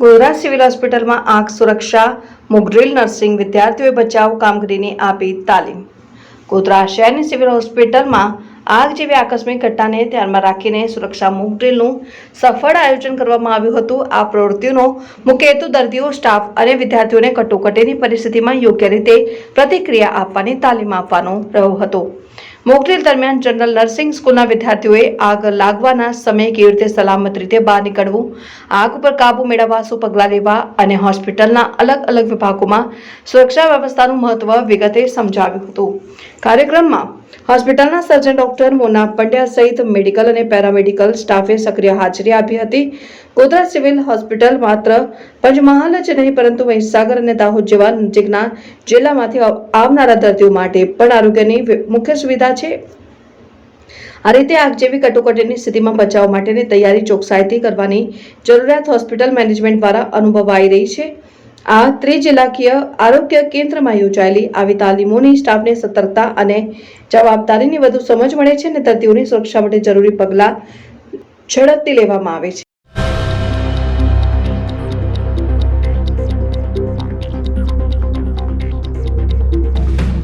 Godhra civil હોસ્પિટલમાં આંખ સુરક્ષા, મુગડ્રીલ નર્સિંગ વિદ્યાર્થીઓએ બચાવ કામગીરીની આપી તાલીમ. ગોધરા શહેરની સિવિલ હોસ્પિટલમાં આગ જેવી આકસ્મિક ઘટનાને ધ્યાનમાં રાખીને સુરક્ષા મુગડ્રીલનું સફળ આયોજન કરવામાં આવ્યું હતું. આ પ્રવૃત્તિનો મુખ્ય હેતુ દર્દીઓ, સ્ટાફ અને વિદ્યાર્થીઓને કટોકટીની પરિસ્થિતિમાં યોગ્ય રીતે પ્રતિક્રિયા આપવાની, તાલીમ આપવાનો રહ્યો હતો. મોકડ્રીલ દરમિયાન જનરલ નર્સિંગ સ્કૂલના વિદ્યાર્થીઓએ આગ લાગવાના સમયે કેવી રીતે સલામત રીતે બહાર નીકળવું, આગ ઉપર કાબુ મેળવવા, શું પગલાં લેવા અને હોસ્પિટલના અલગ અલગ વિભાગોમાં સુરક્ષા વ્યવસ્થાનું મહત્વ વિગતે સમજાવ્યું હતું. કાર્યક્રમમાં હોસ્પિટલના સર્જન ડોક્ટર મોના પંડ્યા સહિત મેડિકલ અને પેરામેડિકલ સ્ટાફે સક્રિય હાજરી આપી હતી. ગોધરા સિવિલ હોસ્પિટલ માત્ર પંચમહાલ જ નહીં, પરંતુ મહીસાગર અને દાહોદ જેવા નજીકના જિલ્લામાંથી આવનારા દર્દીઓ માટે પણ આરોગ્યની મુખ્ય સુવિધા છે. આ રીતે આગ જેવી કટોકટીની સ્થિતિમાં બચાવ માટેની તૈયારી ચોકસાઈથી કરવાની જરૂરિયાત હોસ્પિટલ મેનેજમેન્ટ દ્વારા અનુભવાઈ રહી છે. આ ત્રિજિલ્લાકીય આરોગ્ય કેન્દ્રમાં યોજાયેલી આવી તાલીમોની સ્ટાફને સતર્કતા અને જવાબદારીની વધુ સમજ મળે છે અને દર્દીઓની સુરક્ષા માટે જરૂરી પગલાં ઝડપથી લેવામાં આવે છે.